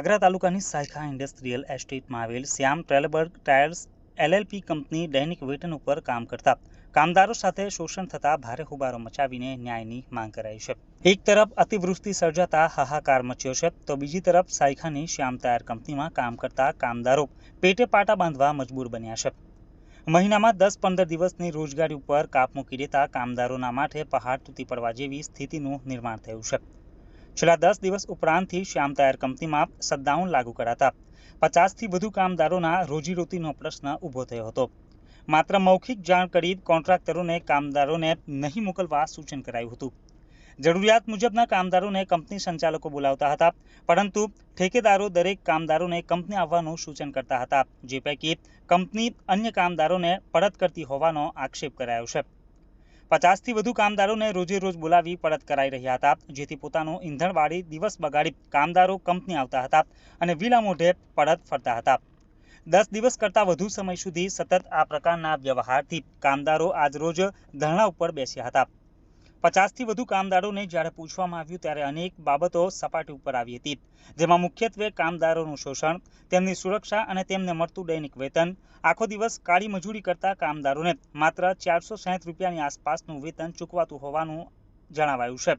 વાગરા તાલુકાની સાયખા ઇન્ડસ્ટ્રીયલ એસ્ટેટમાં આવેલ Shyam Trelleborg tyres LLP company દૈનિક વેતન ઉપર કામ કરતા કામદારો સાથે શોષણ થતા ભારે હુબારો મચાવીને ન્યાયની માંગ કરાઈ છે. એક તરફ અતિવૃષ્ટિ સર્જાતા હાહાકાર મચ્યો છે, તો બીજી તરફ સાયખાની શ્યામ ટાયર કંપનીમાં કામ કરતા કામદારો પેટે પાટા બાંધવા મજબૂર બન્યા છે. મહિનામાં દસ પંદર દિવસની રોજગારી ઉપર કાપ મૂકી દેતા કામદારોના માથે પહાડ તૂટી પડવા જેવી સ્થિતિનું નિર્માણ થયું છે. છેલ્લા દસ દિવસ ઉપરાંતથી શ્યામ ટાયર કંપનીમાં શટડાઉન લાગુ કરાતા. પચાસથી વધુ કામદારોના રોજીરોટીનો પ્રશ્ન ઊભો થયો હતો. માત્ર મૌખિક જાણ કરી કોન્ટ્રાક્ટરોને કામદારોને નહીં મોકલવા સૂચન કરાયું હતું. જરૂરિયાત મુજબના કામદારોને કંપની સંચાલકો બોલાવતા હતા, પરંતુ ઠેકેદારો દરેક કામદારોને કંપની આવવાનું સૂચન કરતા હતા, જે પૈકી કંપની અન્ય કામદારોને પરત કરતી હોવાનો આક્ષેપ કરાયો છે. પચાસથી વધુ કામદારોને રોજે રોજ બોલાવી પરત કરાઈ રહ્યા હતા, જેથી પોતાનું ઈંધણવાળી દિવસ બગાડી કામદારો કંપની આવતા હતા અને વિલા મોઢે પરત ફરતા હતા. દસ દિવસ કરતાં વધુ સમય સુધી સતત આ પ્રકારના વ્યવહારથી કામદારો આજરોજ ધરણા ઉપર બેસ્યા હતા. પચાસથી વધુ કામદારોને જ્યારે પૂછવામાં આવ્યું ત્યારે અનેક બાબતો સપાટી ઉપર આવી હતી. જેમાં મુખ્યત્વે કામદારોનું શોષણ, તેમની સુરક્ષા અને તેમને મળતું દૈનિક વેતન, આખો દિવસ કાળી મજૂરી કરતા કામદારોને માત્ર ચારસો સાહીઠ રૂપિયાની આસપાસનું વેતન ચૂકવાતું હોવાનું જણાવાયું છે.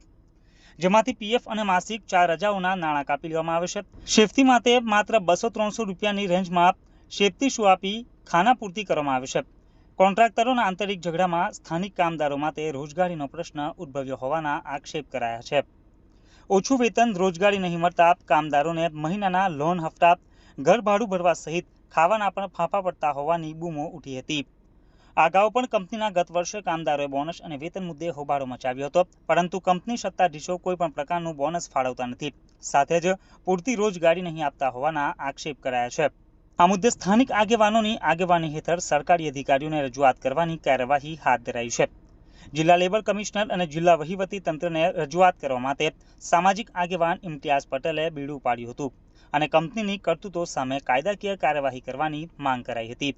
જેમાંથી પીએફ અને માસિક ચાર રજાઓના નાણાં કાપી લેવામાં આવે છે. શેફતી માટે માત્ર બસો ત્રણસો રૂપિયાની રેન્જમાં શેફતી શું આપી ખાના પૂર્તિ કરવામાં આવે છે. કોન્ટ્રાક્ટરોના આંતરિક ઝઘડામાં સ્થાનિક કામદારો માટે રોજગારીનો પ્રશ્ન ઉદ્ભવ્યો હોવાના આક્ષેપ કરાયા છે. ઓછું વેતન, રોજગારી નહીં મળતા કામદારોને મહિનાના લોન હપ્તા, ઘર ભાડું ભરવા સહિત ખાવાના પણ ફાંફા પડતા હોવાની બૂમો ઉઠી હતી. અગાઉ પણ કંપનીના ગત વર્ષે કામદારોએ બોનસ અને વેતન મુદ્દે હોબાળો મચાવ્યો હતો, પરંતુ કંપની સત્તાધીશો કોઈ પણ પ્રકારનું બોનસ ફાળવતા નથી. સાથે જ પૂરતી રોજગારી નહીં આપતા હોવાના આક્ષેપ કરાયા છે. આ મુદ્દે સ્થાનિક આગેવાનોની આગેવાની હેઠળ સરકારી અધિકારીઓને રજૂઆત કરવાની કાર્યવાહી હાથ ધરાઈ છે. જિલ્લા લેબર કમિશનર અને જિલ્લા વહીવટી તંત્રને રજૂઆત કરવા માટે સામાજિક આગેવાન ઇમ્તિયાઝ પટેલે બીડું પાડ્યું હતું અને કંપનીની કરતૂતો સામે કાયદાકીય કાર્યવાહી કરવાની માંગ કરાઈ હતી.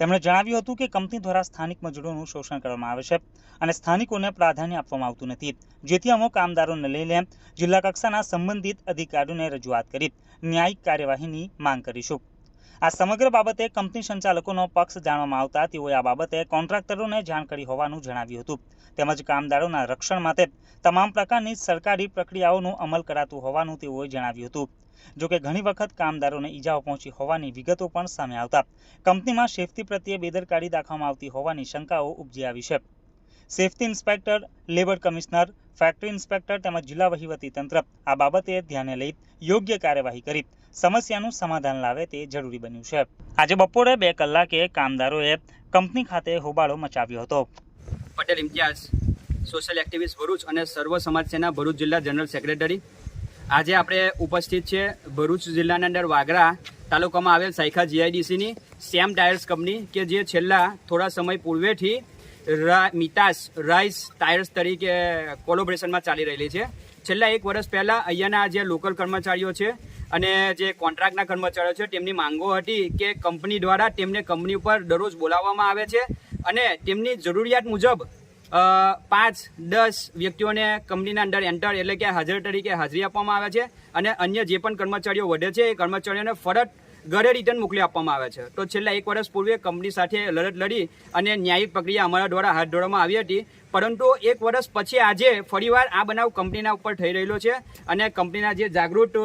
તેમણે જણાવ્યું હતું કે કંપની દ્વારા સ્થાનિક મજૂરોનું શોષણ કરવામાં આવે છે અને સ્થાનિકોને પ્રાધાન્ય આપવામાં આવતું નથી. જેથી અમુક કામદારોને લઈને જિલ્લા કક્ષાના સંબંધિત અધિકારીઓને રજૂઆત કરી ન્યાયિક કાર્યવાહીની માંગ કરીશું. આ સમગ્ર બાબતે કંપની સંચાલકોનો પક્ષ જાણવામાં આવતા તેઓએ આ બાબતે કોન્ટ્રાક્ટરોને જાણ કરી હોવાનું જણાવ્યું હતું. તેમજ કામદારોના રક્ષણ માટે તમામ પ્રકારની સરકારી પ્રક્રિયાઓનું અમલ કરાતું હોવાનું તેઓએ જણાવ્યું હતું. જોકે ઘણી વખત કામદારોને ઈજાઓ પહોંચી હોવાની વિગતો પણ સામે આવતા કંપનીમાં સેફટી પ્રત્યે બેદરકારી દાખવવામાં આવતી હોવાની શંકાઓ ઉપજી આવી છે. Safety inspector, labour commissioner, factory inspector તેમજ જિલ્લા વહીવટી તંત્ર આ બાબતે ધ્યાને લઈ યોગ્ય કાર્યવાહી કરી સમસ્યાનું સમાધાન લાવે તે જરૂરી બન્યું છે. આજે બપોરે બે કલાકે કામદારોએ કંપની ખાતે હોબાળો મચાવ્યો હતો. પટેલ ઇમ્તિયાઝ સોશિયલ એક્ટિવિસ્ટ ભરૂચ અને સર્વ સમાજ સેના ભરૂચ જિલ્લા જનરલ સેક્રેટરી આજે આપણે ઉપસ્થિત છે ભરૂચ જિલ્લાના અંદર વાગરા તાલુકામાં આવેલ સાયખા જીઆઈડીસીની સેમ ટાયર્સ કંપની કે જે છેલ્લા થોડા સમય પૂર્વેથી મિતાસ રાઇસ ટાયર્સ તરીકે કોલોબરેશનમાં ચાલી રહેલી છે. છેલ્લા એક વર્ષ પહેલાં અહીંયાના જે લોકલ કર્મચારીઓ છે અને જે કોન્ટ્રાક્ટના કર્મચારીઓ છે, તેમની માંગો હતી કે કંપની દ્વારા તેમને કંપની ઉપર દરરોજ બોલાવવામાં આવે છે અને તેમની જરૂરિયાત મુજબ પાંચ, દસ વ્યક્તિઓને કંપનીના અંદર એન્ટર એટલે કે હાજર તરીકે હાજરી આપવામાં આવે છે અને અન્ય જે પણ કર્મચારીઓ વધે છે, એ કર્મચારીઓને ફરત ઘરે રિટર્ન મોકલી આપવામાં આવે છે. તો છેલ્લા એક વર્ષ પૂર્વે કંપની સાથે લડત લડી અને ન્યાયિક પ્રક્રિયા અમારા દ્વારા હાથ ધરવામાં આવી હતી. પરંતુ એક વર્ષ પછી આજે ફરીવાર આ બનાવ કંપનીના ઉપર થઈ રહેલો છે અને કંપનીના જે જાગૃત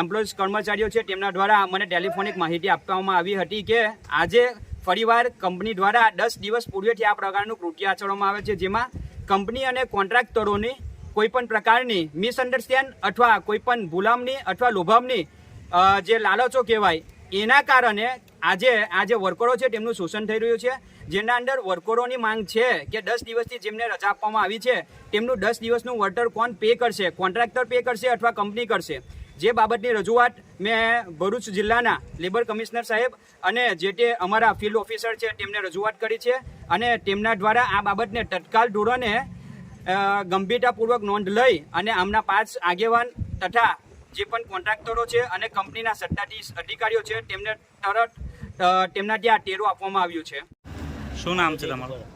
એમ્પ્લોઈઝ કર્મચારીઓ છે, તેમના દ્વારા મને ટેલિફોનિક માહિતી આપવામાં આવી હતી કે આજે ફરીવાર કંપની દ્વારા દસ દિવસ પૂર્વેથી આ પ્રકારનું કૃત્ય આચરવામાં આવે છે, જેમાં કંપની અને કોન્ટ્રાક્ટરોની કોઈપણ પ્રકારની મિસઅન્ડરસ્ટેન્ડ અથવા કોઈપણ પણ અથવા લોભામની જે લાલચો કહેવાય, એના કારણે આજે આ જે વર્કરો છે, તેમનું શોષણ થઈ રહ્યું છે. જેના અંદર વર્કરોની માંગ છે કે દસ દિવસથી જેમને રજા આપવામાં આવી છે, તેમનું દસ દિવસનું વળતર કોણ પે કરશે? કોન્ટ્રાક્ટર પે કરશે અથવા કંપની કરશે? જે બાબતની રજૂઆત મેં ભરૂચ જિલ્લાના લેબર કમિશનર સાહેબ અને જે તે અમારા ફિલ્ડ ઓફિસર છે તેમને રજૂઆત કરી છે અને તેમના દ્વારા આ બાબતને તત્કાલ ધોરણે ગંભીરતાપૂર્વક નોંધ લઈ અને આમના પાંચ આગેવાન તથા જે પણ કોન્ટ્રાક્ટરો છે અને કંપનીના સત્તાધીશ અધિકારીઓ છે તેમને તરત તેમના ત્યાં ટેરો આપવામાં આવ્યું છે. શું નામ છે તમારું?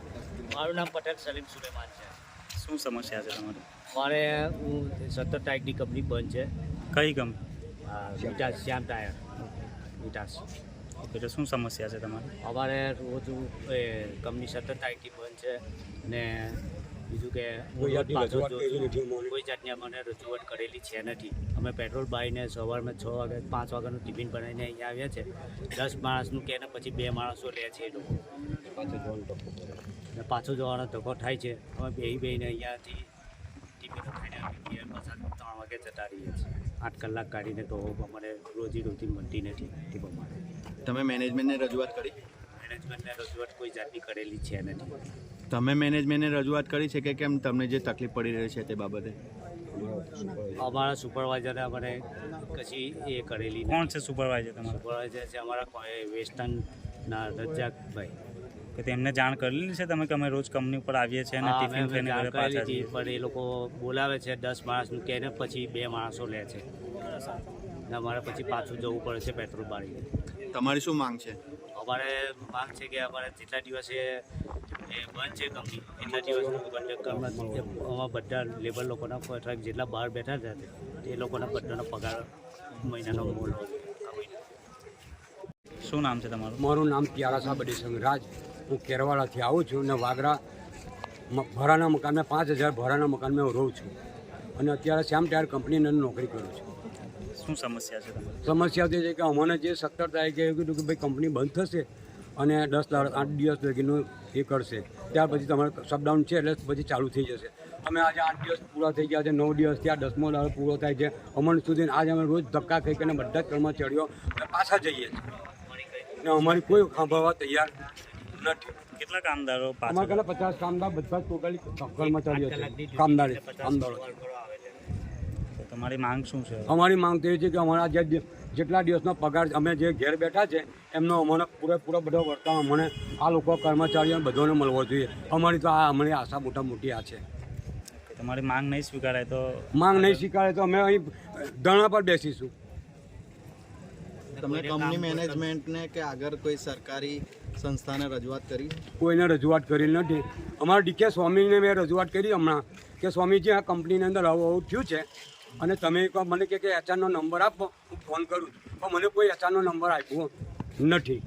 મારું નામ પટેલ સલીમ સુલેમાન છે. શું સમસ્યા છે તમારી? મારે હું સત્તર તારીખની કંપની બંધ છે. કઈ company Vitas Shyam tyre. Vitas. Okay તો શું સમસ્યા છે તમારી? અમારે રોજ એ કંપની સતત આઈટી બંધ છે ને બીજું કે કોઈ જાતની અમને રજૂઆત કરેલી છે નથી. અમે પેટ્રોલ બાઈને સવારમાં છ વાગે પાંચ વાગ્યાનું ટિફિન બનાવીને અહીંયા આવ્યા છે. દસ માણસનું કે ને પછી બે માણસો લે છે એ લોકો. ને પાછો જવાનો ધક્કો થાય છે. અમે બે બેને અહીંયાથી ટિફિન ખાઈને ત્રણ વાગે જતા રહીએ છીએ. આઠ કલાક કાઢીને તો અમારે રોજી રોજી મળતી નથી તે પ્રમાણે. તમે મેનેજમેન્ટને રજૂઆત કરી? મેનેજમેન્ટને રજૂઆત કોઈ જાતની કરેલી છે નથી. તમે મેનેજમેન્ટને રજૂઆત કરી છે કે કેમ તમને જે તકલીફ પડી રહી છે તે બાબતે? અમારા સુપરવાઇઝરે અમારે કશી એ કરેલી કોણ છે સુપરવાઇઝર તમારા? સુપરવાઇઝર છે અમારા કોઈ વેસ્ટર્નના રજાકભાઈ કે તેમને જાણ કરેલી છે તમે કે અમે રોજ કંપની ઉપર આવીએ છીએ અને ટિફિન લઈને ઘરે પાછા જઈએ. પણ એ લોકો બોલાવે છે દસ માણસનું કે ને પછી બે માણસો લે છે. ને અમારે પછી પાછું જવું પડે છે પેટ્રોલ બાળીને. તમારી શું માંગ છે? અમારે માંગ છે કે અમારે જેટલા દિવસે એ બંધ છે કંપની એટલા દિવસનું બંધ કરવા અમારા બધા લેબર લોકોના કોન્ટ્રાક્ટ જેટલા બહાર બેઠા હતા તે લોકોના બધાનો પગાર મહિનાનો મોલ હોય. શું નામ છે તમારું? મારું નામ પ્યારા સાહેબ સંગરાજ હું કેરવાડાથી આવું છું અને વાગરા ભરાના ભાડાના મકાનમાં પાંચ હજાર ભાડાના મકાનમાં હું રહું છું. અને અત્યારે શ્યામ ટાયર કંપનીની અંદર નોકરી કરું છું. શું સમસ્યા છે સમસ્યા તે છે કે અમને જે સત્તર તારીખે એવું કીધું કે ભાઈ કંપની બંધ થશે અને દસ આઠ દિવસ લગીનું એ કરશે. ત્યાર પછી તમારે શટડાઉન છે એટલે પછી ચાલુ થઈ જશે. અમે આજે આઠ દિવસ પૂરા થઈ ગયા છે નવ દિવસ ત્યાં દસમો દાડો પૂરો થાય છે. અમણ સુધી આજે અમે રોજ ધક્કા ખાઈ કરીને બધા જ કર્મચારીઓ અને પાછા જઈએ છીએ. અને અમારી કોઈ સાંભળવા તૈયાર નથી. કેટલા કામદારો અમારા પાછળ પચાસ કામદાર બધા જ ટોટલી કામદારી કામદારો તમારી માંગ શું છે? અમારી માંગ તો એ છે કે અમારા જે જેટલા દિવસનો પગાર અમે જે ઘેર બેઠા છે એમનો અમને પૂરેપૂરો બધો વર્તાવ અમને આ લોકો કર્મચારીઓ બધોને મળવો જોઈએ. અમારી તો આ અમારી આશા મોટા મોટી આ છે. તમારી માંગ નહીં સ્વીકારાય તો માંગ નહીં સ્વીકારે તો અમે અહીં ધરણા પર બેસીશું. તમે કંપની મેનેજમેન્ટને કે આગળ કોઈ સરકારી સંસ્થાને રજૂઆત કરી? કોઈને રજૂઆત કરી નથી. અમારા ડીકે સ્વામીને મેં રજૂઆત કરી હમણાં કે સ્વામીજી આ કંપનીની અંદર આવું આવું થયું છે અને તમે એક વાર મને કે એચઆરનો નંબર આપો હું ફોન કરું પણ મને કોઈ એચઆરનો નંબર આપ્યો નથી.